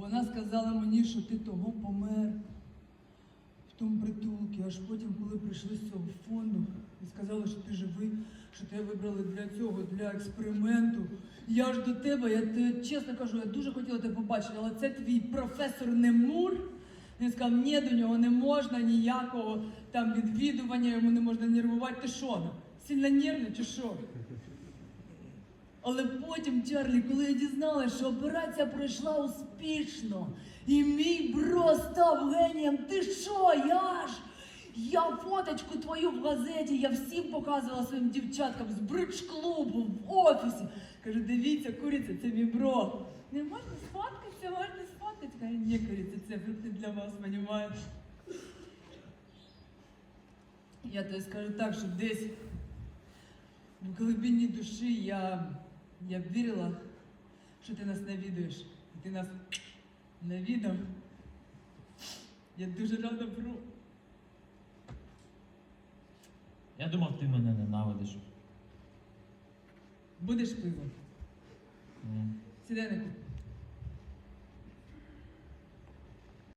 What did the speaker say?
Вона сказала мені, що ти того помер в тому притулку, аж потім, коли прийшли з цього фонду і сказали, що ти живий, що тебе вибрали для цього, для експерименту. Я ж до тебе, я те, чесно кажу, я дуже хотіла тебе побачити, але це твій професор Немур. Він сказав, ні, до нього не можна ніякого там відвідування, йому не можна нервувати. Ти що? Сильно нервний чи що? Але потім, Чарлі, коли я дізналася, що операція пройшла успішно, і мій бро став генієм, ти що, я ж? Я фоточку твою в газеті, я всім показувала своїм дівчаткам з бридж-клубу, в офісі. Кажу, дивіться, куриця, це мій бро. Не можна сфоткатися, можна сфоткатися. Каже, ні, куриця, це фрукти для вас, понімаєш? Я тобі скажу так, що десь в глибині душі я, я б вірила, що ти нас навідуєш. І ти нас навідав. Я дуже рада, бро. Я думав, ти мене ненавидиш. Будеш пиво. Ні. Кухню.